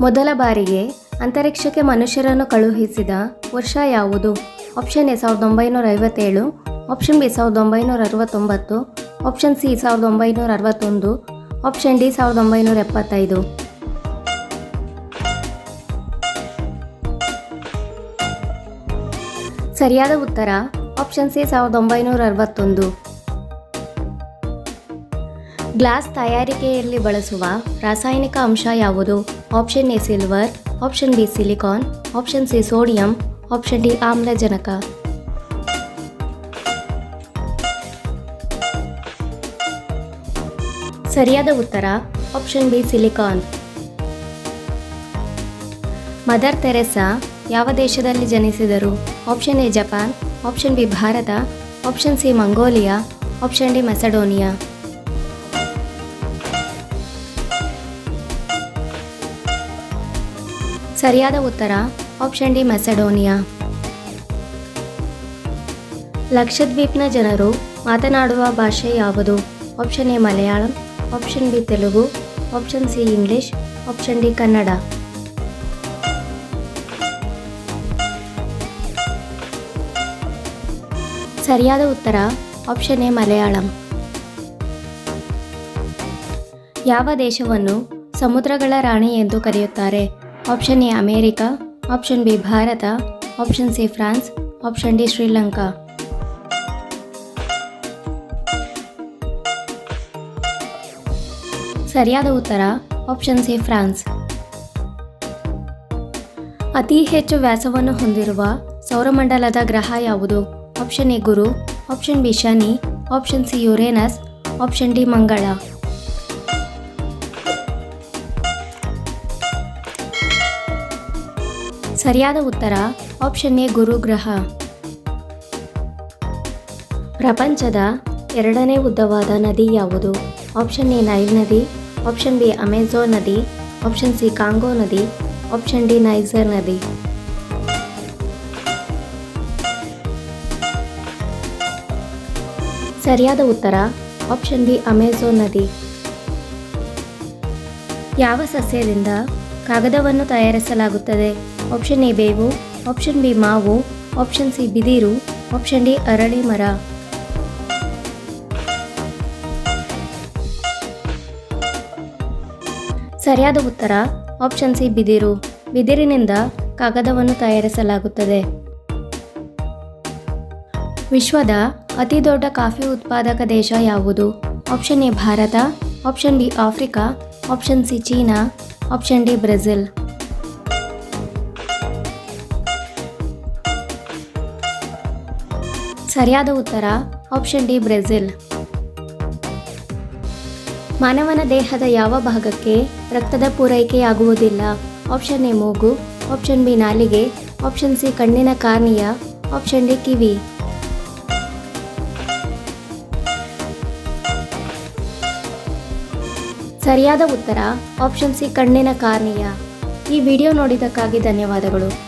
ಮೊದಲ ಬಾರಿಗೆ ಅಂತರಿಕ್ಷಕ್ಕೆ ಮನುಷ್ಯರನ್ನು ಕಳುಹಿಸಿದ ವರ್ಷ ಯಾವುದು? ಆಪ್ಷನ್ ಎ ಸಾವಿರದ ಒಂಬೈನೂರ ಐವತ್ತೇಳು ಆಪ್ಷನ್ ಬಿ ಸಾವಿರದ ಒಂಬೈನೂರ ಅರವತ್ತೊಂಬತ್ತು ಆಪ್ಷನ್ ಸಿ ಸಾವಿರದ ಒಂಬೈನೂರ ಅರವತ್ತೊಂದು ಆಪ್ಷನ್ ಡಿ ಸಾವಿರದ ಒಂಬೈನೂರ ಎಪ್ಪತ್ತೈದು ಸರಿಯಾದ ಉತ್ತರ ಆಪ್ಷನ್ ಸಿ ಸಾವಿರದ ಒಂಬೈನೂರ ಅರವತ್ತೊಂದು ಗ್ಲಾಸ್ ತಯಾರಿಕೆಯಲ್ಲಿ ಬಳಸುವ ರಾಸಾಯನಿಕ ಅಂಶ ಯಾವುದು? Option A silver, option B silicon, option C sodium, option D ಆಮ್ಲಜನಕ. ಸರಿಯಾದ ಉತ್ತರ, option B silicon. Mother Teresa ಯಾವ ದೇಶದಲ್ಲಿ ಜನಿಸಿದರು? Option A Japan, option B Bharat, option C Mongolia, option D Macedonia. ಸರಿಯಾದ ಉತ್ತರ ಆಪ್ಷನ್ ಡಿ ಮೆಸಡೋನಿಯಾ. ಲಕ್ಷದ್ವೀಪ್ನ ಜನರು ಮಾತನಾಡುವ ಭಾಷೆ ಯಾವುದು? Option A Malayalam option B Telugu option C English option D Kannada. ಸರಿಯಾದ ಉತ್ತರ ಆಪ್ಷನ್ ಎ ಮಲಯಾಳಂ. ಯಾವ ದೇಶವನ್ನು ಸಮುದ್ರಗಳ ರಾಣಿ ಎಂದು ಕರೆಯುತ್ತಾರೆ? Option A America option B Bharat option C France option D Sri Lanka ಸರಿಯಾದ ಉತ್ತರ ಆಪ್ಷನ್ ಸಿ ಫ್ರಾನ್ಸ್ ಅತಿ ಹೆಚ್ಚು ವ್ಯಾಸವನ್ನು ಹೊಂದಿರುವ ಸೌರಮಂಡಲದ ಗ್ರಹ ಯಾವುದು? Option A Guru. Option B Shani. Option C Uranus option D Mangala. ಸರಿಯಾದ ಉತ್ತರ ಆಪ್ಷನ್ ಎ ಗುರು ಗ್ರಹ ಪ್ರಪಂಚದ ಎರಡನೇ ಉದ್ದವಾದ ನದಿ ಯಾವುದು? ಆಪ್ಷನ್ ಎ ನೈಲ್ ನದಿ ಆಪ್ಷನ್ ಬಿ ಅಮೆಝಾನ್ ನದಿ ಆಪ್ಷನ್ ಸಿ ಕಾಂಗೋ ನದಿ ಆಪ್ಷನ್ ಡಿ ನೈಜರ್ ನದಿ. ಸರಿಯಾದ ಉತ್ತರ ಆಪ್ಷನ್ ಬಿ ಅಮೆಝಾನ್ ನದಿ. ಯಾವ ಸಸ್ಯದಿಂದ ಕಾಗದವನ್ನು ತಯಾರಿಸಲಾಗುತ್ತದೆ? ಆಪ್ಷನ್ ಎ ಬೇವು ಆಪ್ಷನ್ ಬಿ ಮಾವು ಆಪ್ಷನ್ ಸಿ ಬಿದಿರು ಆಪ್ಷನ್ ಡಿ ಅರಳಿ ಮರ ಸರಿಯಾದ ಉತ್ತರ ಆಪ್ಷನ್ ಸಿ ಬಿದಿರು ಬಿದಿರಿನಿಂದ ಕಾಗದವನ್ನು ತಯಾರಿಸಲಾಗುತ್ತದೆ. ವಿಶ್ವದ ಅತಿ ದೊಡ್ಡ ಕಾಫಿ ಉತ್ಪಾದಕ ದೇಶ ಯಾವುದು? Option A Bharat option B Africa option C China option D Brazil ಸರಿಯಾದ ಉತ್ತರ ಆಪ್ಷನ್ ಡಿ, ಬ್ರೆಜಿಲ್. ಮಾನವನ ದೇಹದ ಯಾವ ಭಾಗಕ್ಕೆ ರಕ್ತದ ಪೂರೈಕೆಯಾಗುವುದಿಲ್ಲ? ಆಪ್ಷನ್ ಎ, ಮೂಗು. ಆಪ್ಷನ್ ಬಿ, ನಾಲಿಗೆ. ಆಪ್ಷನ್ ಸಿ, ಕಣ್ಣಿನ ಕಾರ್ನಿಯ. ಆಪ್ಷನ್ ಡಿ, ಕಿವಿ. ಸರಿಯಾದ ಉತ್ತರ ಆಪ್ಷನ್ ಸಿ, ಕಣ್ಣಿನ ಕಾರ್ನಿಯ. ಈ ವಿಡಿಯೋ ನೋಡಿದ್ದಕ್ಕಾಗಿ ಧನ್ಯವಾದಗಳು.